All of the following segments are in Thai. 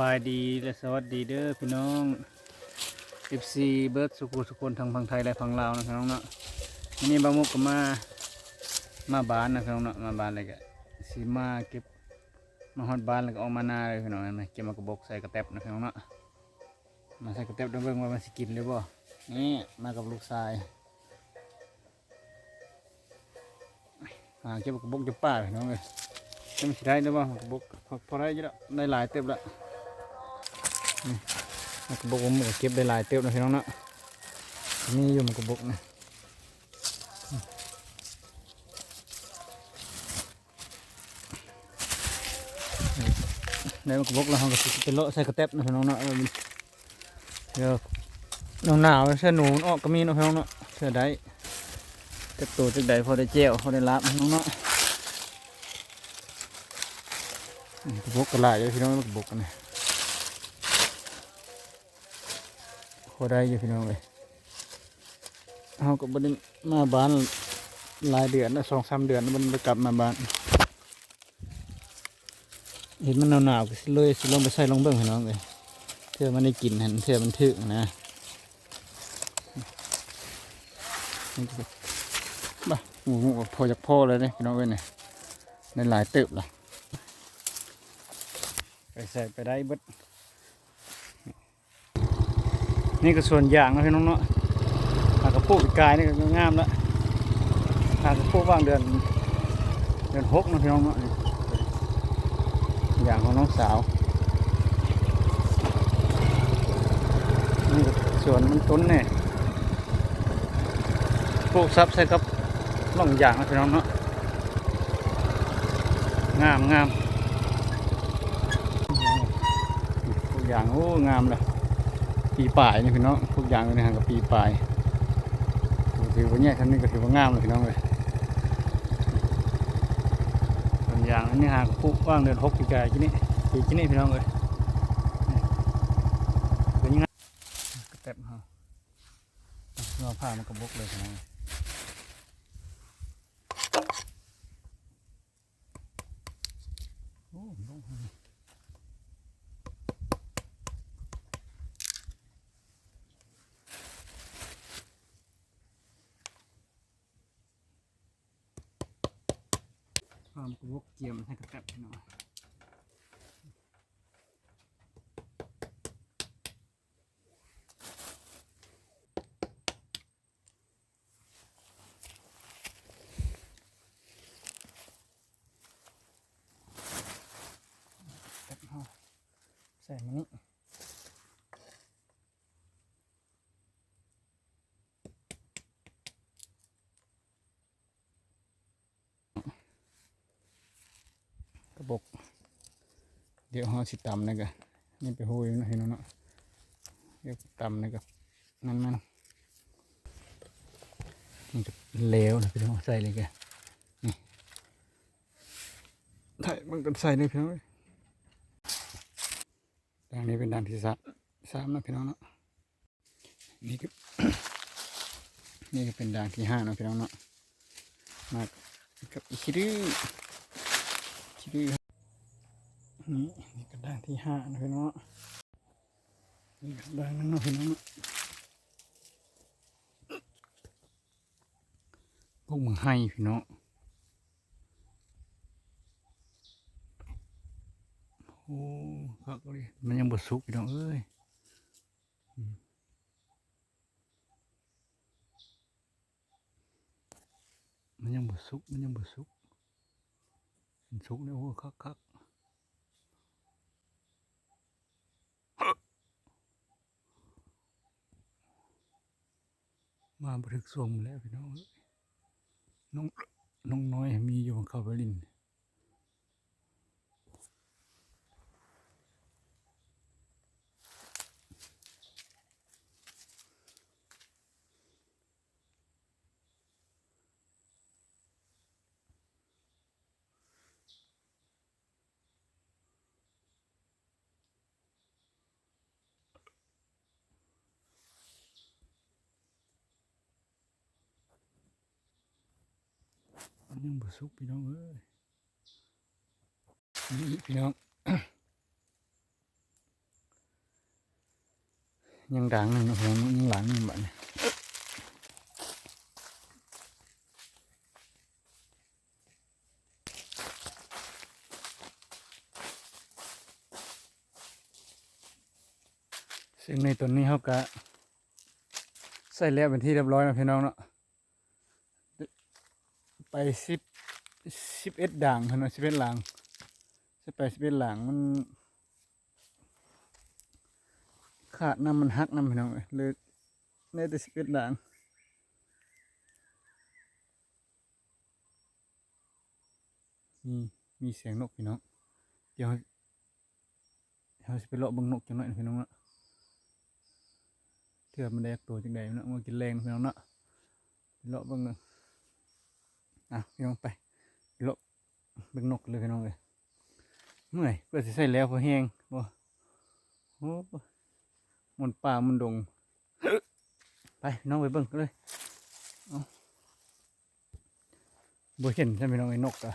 บายดีและสวัสดีเด้อพี่น้อง FC เบิร์ดสุขุสุคนทางฝั่งไทยและฝั่งลาวนะครับน้องเนาะวันนี้บางมุกก็มามาบ้านนะครับน้องเนาะมาบ้านเลยก็สีมาเก็บมาฮอดบ้านแล้วก็ออกมาหน้าเลยพี่น้องนะเก็บมากระบอกใส่กระแตบนะครับน้องเนาะมาใส่กระแตบดูเบิ่งว่ามันสิกินหรือบ่นี่มากับลูกชายหาเก็บกระบอกจะป้าพี่น้องเลยจะไม่ใช่ได้หรือเปล่ากระบอกพอได้เยอะแล้วได้หลายเต็มล้ นี่กระบอกผมก็เก็บได้หลายเต็มนะพี่น้องเนาะมีอยู่มันกระบอกนะได้มันกระบอกแล้วเราก็สิไปเลาะใส่กระแตบนะพี่น้องเนาะเดี๋ยวหนาวหนาวๆเสื้อหนูออกก็มีนะพี่น้องเนาะเสื้อได้จักตัวจักใดพอได้เจียวพอได้ลาบนะพี่น้องเนาะกระบอกกระไรอยู่พี่น้องกระบอกกันเนะ อได้อยู่พี่น้องเลยเอาก็บันมาบ้านหลายเดือนแล้วสองสามเดือนมันไปกลับมาบ้าน เห็นมันหนาวๆก็เลยสิลงไปใส่ลงเบิ้งพี่น้องเลยเพื่อมันได้กินเห็นเพื่อมันถึกนะบ้าหมูหมู่พอจากพ่อเลยเนี่ยพี่น้องเว้ยเนี่ยในหลายเติบละไปใส่ไปได้เบิด นี่ก็ส่วนอย่างนะพี่น้องเนาะหากระปุกกายนี่ก็งามแล้วหากระปุกว่างเดือนเดือนหกนะพี่น้องเนาะอย่างของน้องสาวนี่ส่วนมันต้นเนี่ยปลูกซับใส่กับล่องอย่างนะพี่น้องเนาะงามงามอย่างโอ้งามเลย ปีป่ายนี่พี่น้องทุกอย่างในห่างกับปีป่ายถือว่าเนี่ยท่านนี้ก็ถือว่างามเลยพี่น้องเลยส่วนอย่างนี้ห่างกับปุ๊ว่างเดือนหกปีกายที่นี่ปีที่นี่พี่น้องเลยเป็นยังไงกระแตบฮะเราผ้ามันกระบกเลยพี่น้องเอ้ยโอ้ลง ความกระบอกเกียมให้กระแตบพี่น้อยแตบเอาใส่มานี่ บก เดี๋ยวเราสิตำนะกะนี่ไปหุยนะเห็นเนาะเดี๋ยวตำนะกะนั่นมันมันจะเหลวนะพี่น้องใส่เลยแกนี่ใส่มันก็ใส่เลยพี่น้องเอ้ยด่างนี้เป็นด่างที่สามสามนะพี่น้องเนาะนี่ก็นี่ก็เป็นด่างที่ห้านะพี่น้องเนาะมากับอีกที อคิดดูครับนี่นี่กระดานที่ห้านะพี่น้องนี่กระดานนั้นเนาะพี่น้องเนาะพวกมึงให้พี่น้องโอ้คักเลยมันยังบดสุกพี่น้องเอ้ยมมันยังบดสุกมันยังบดสุกันสุกเนี่ยโอ้คักคักมาบริกส่งแล้วพี่น้องน้องน้องน้อยมีอยู่ของเขาไปลิน มันยังบ่สุกพี่น้องเอ้ยนี่พี่น้องยังด่างนึงนะพี่น้องยังหลังนึ่งบัดนี้ซึ่งในตัวนี้เขาก็ใส่แล้วเป็นที่เรียบร้อยนะพี่น้องเนาะ ไปสิบสิบเอ็ดด่างเนาะสิบเอ็ดหลังสิบไปสิบเอ็ดหลังมันขาดน้ำมันหักน้ำพี่น้องเอ้ยเลยในแต่สิบเอ็ดด่างมีมีเสียงนกพี่น้องเดี๋ยวเราจะไปเลาะบังนกจังหน่อยพี่น้องเนาะเถื่อมันได้ตัวจังใดเนาะมันกินแรงพี่น้องเนาะเลาะบังเนาะ อะพี่น้องไปไปเลาะเบังนกเลยพี่น้องเลยเมื่อยเพื่อจะใส่แล้วพอแห้งบ่โอ้มันป่ามันดง ไปน้องไปเบิ่งกันเลยเอาบ่เห็นใช่ไหมน้องไอ้นกอะ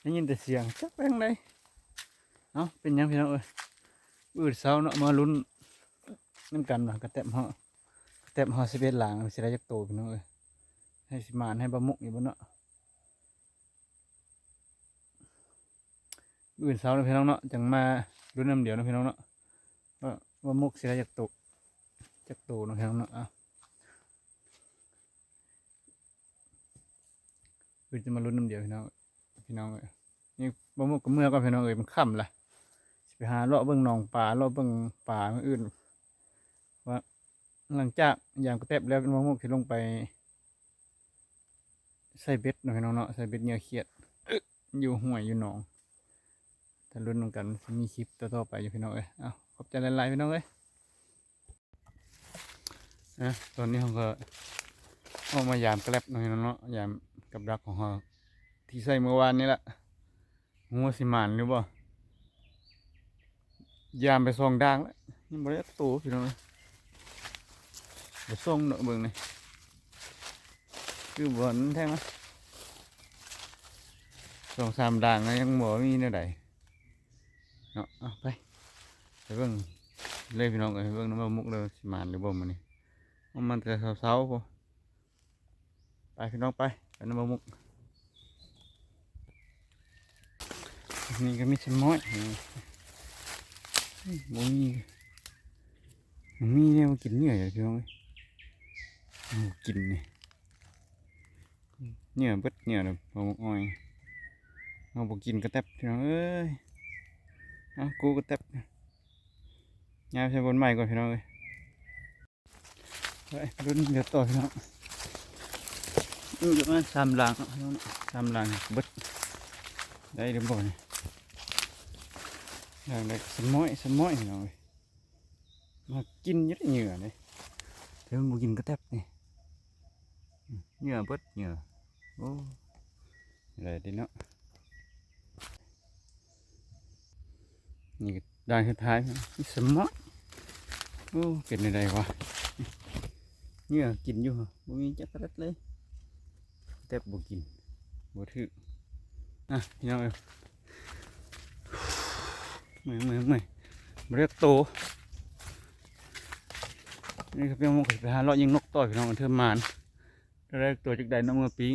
ได้ยินแต่เสียงจักไปทางใดเอาเป็นยังพี่น้องเอ้ยอืดเช้าเนาะมาลุ้นน้ำกันว่ากระแตบเฮากระแตบเฮาสิเป็นหลางสิได้จักโตพี่น้องเอ้ย ให้สิมานให้บะมุกอยู่บ่เนาะอืดเช้าเนาะพี่น้องเนาะจังมาลุ้นน้ำเดียวเนาะพี่น้องเนาะว่าว่ามุกสิได้จักโตจักโตเนาะพี่น้องเนาะอะอืดจะมาลุ้นน้ำเดียวพี่น้องพี่น้องเอ้ยนี่บะมุกกับเมื่อก็พี่น้องเอ้ยมันค่ำละสิไปหาเลาะเบิ่งหนองป่าเลาะเบิ่งป่าเมื่ออื่นว่าหลังจากยามกระแตบแล้วเป็นมะม่วงที่ลงไป ใส่เบ็ดหน่อยน้องเนาะใส่เบ็ดเหยื่อเขียดอยู่ห่วยอยู่หนองแต่รุ่นนกันมีคลิปต่อๆไปอยู่พี่น้องเอ้ยเอาขอบใจหลายๆพี่น้องเอ้ยนะตอนนี้เขาก็ออกมายามแกลบหน่อยน้องเนาะยามกับดักของเขาที่ใส่เมื่อวานนี้แหละหัวสิมานหรือเปล่ายามไปส่องด่างแล้วยังบ่ได้ตัวพี่น้องเอ้ยไปส่องเนาะเบิ่งนี่ คือบ่อนแท้มั้ยสองสามด่างแล้วยังบ่มีแนวใดเนาะเอาไปไปเบิ่งเลยพี่น้องเอ้ยเบิ่งน้ำมันมุกเลยสิมานหรือบ่มื้อนี้เอามันแต่เช้าๆพอไปพี่น้องไปไปน้ำมันมุกนี่ก็มีสมอยนี่บ่มีบ่มีเนี่ยมากินเหนื่อยเลยพี่น้องเอ้ยเอากินนี่ เหนื่อยเบิดเหนื่อยเลยพอมอ้อยเอาบ่กินกระแตบพี่น้องเอ้ยเอากูกระแตบยายใช้บนใหม่ก่อนพี่น้องเอ้ยไปรุ่นเดี๋ยวต่อพี่น้องอือเดี๋ยวมาสามหลังเนาะพี่น้องสามหลังเบิดได้เดี๋ยวบ่นี่อย่างไรสมอยสมอยหน่อยมากินเยอะเหงื่อเลยเดี๋ยวมันกินกระแทบนี่เหงื่อเบิดเหงื่อ อ้อะไรดีเนาะนี่ด้านสุดท้ายนี่สมอโอ้เป็นอะไรวะเหงื่อกินอยู่เหรอบ่มีจักรเล็ดเลยแทบบ่กินบ่ถืออะพี่น้องเอ้ยเมื่อยเมื่อยเมื่อยเรียกโตนี่ก็เป็นหมกไปหาเลาะยิงนกต่อยพี่น้องเทอมมานแรกตัวจากใดน้ำมือปี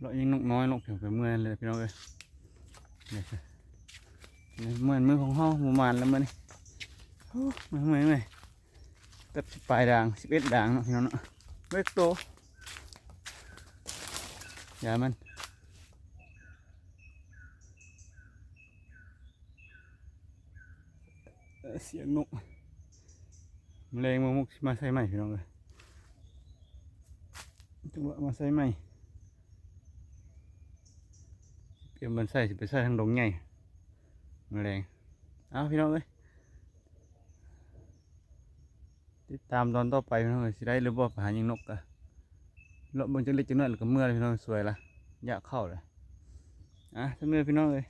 เลาะยิงนกน้อยนกเพียงไปเมื่อยเลยพี่น้องเอ้ยนี่ค่ะนี่เมื่อยมือของห้องหมู่มานแล้วมันเมื่อยเมื่อยเมื่อยตัดปลายด่างสิบเอ็ดด่างเนาะพี่น้องเนาะเรียกโตอย่ามันเอ่อเสียงนกแมลงมามุกมาใส่ใหม่พี่น้องเลยจังหวะมาใส่ใหม่ เตรียมมันใส่สิไปใส่ทางดงใหญ่แมลงเอาพี่น้องเลยติดตามตอนต่อไปพี่น้องเลยสิได้หรือบ่ไปหายิงนกกะเลบิ่งจังเล็กจังน้อยแล้วก็เมื่อพี่น้องสวยละอยากเข้าเลยอะถ้าเมื่อพี่น้องเลย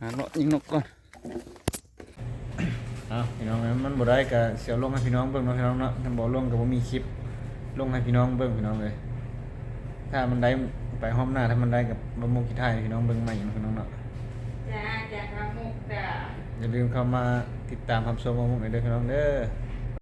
หาเลาะยิงนกก่อนเอาพี่น้องเอ้ยมันบ่ได้ก็เสียวลงให้พี่น้องเบิ่งเนาะพี่น้องเนาะถ้าบ่ลงก็บ่มีคลิปลงให้พี่น้องเบิ่งพี่น้องเลยถ้ามันได้ ไปห้อมหน้าถ้ามันได้กับบะมุกกีไทยพี่น้องเบิ่งใหม่พี่น้องเนาะจ้าจากพระมุกดาอย่าลืมเข้ามาติดตามคำชมบะมุกหน่อยเด้อพี่น้องเด้อ